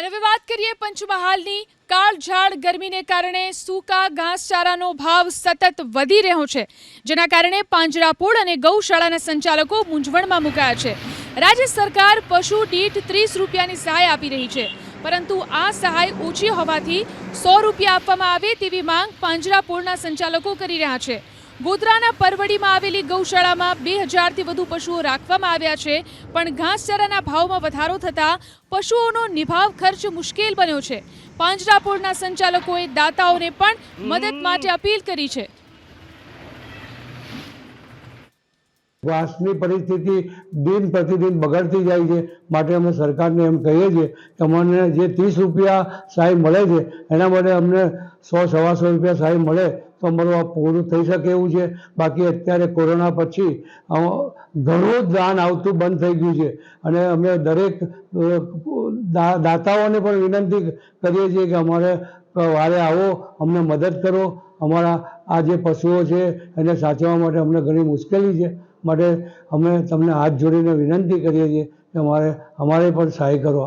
અને હવે વાત કરીએ પંચમહાલની. કાળઝાળ ગરમીને કારણે સૂકા ઘાસચારાનો ભાવ સતત વધી રહ્યો છે, જેના કારણે પાંજરાપોળ અને ગૌશાળાના સંચાલકો મૂંઝવણમાં મુકાયા છે. રાજ્ય સરકાર પશુ દીઠ ત્રીસ રૂપિયાની સહાય આપી રહી છે, પરંતુ આ સહાય ઓછી હોવાથી સો રૂપિયા આપવામાં આવે તેવી માંગ પાંજરાપોળના સંચાલકો કરી રહ્યા છે. ગોધરાના પરવડીમાં આવેલી ગૌશાળામાં બે હજારથી વધુ પશુઓ રાખવામાં આવ્યા છે પણ ઘાસચારાના ભાવમાં વધારો થતાં પશુઓનો નિભાવ ખર્ચ મુશ્કેલ બન્યો છે. પાંજરાપોળના સંચાલકોએ દાતાઓને પણ મદદ માટે અપીલ કરી છે. ઘાસની પરિસ્થિતિ દિન પ્રતિદિન બગડતી જાય છે. માટે અમે સરકારને એમ કહીએ છીએ કે અમને જે ત્રીસ રૂપિયા સહાય મળે છે, એના માટે અમને સો, સવાસો રૂપિયા સહાય મળે તો અમારું આ પૂરું થઈ શકે એવું છે. બાકી અત્યારે કોરોના પછી ઘણું જ દાન આવતું બંધ થઈ ગયું છે. અને અમે દરેક દાતાઓને પણ વિનંતી કરીએ છીએ કે અમારે વારે આવો, અમને મદદ કરો. અમારા આ જે પશુઓ છે એને સાચવવા માટે અમને ઘણી મુશ્કેલી છે. માટે અમે તમને હાથ જોડીને વિનંતી કરીએ છીએ કે અમારે અમારે પણ સહાય કરો.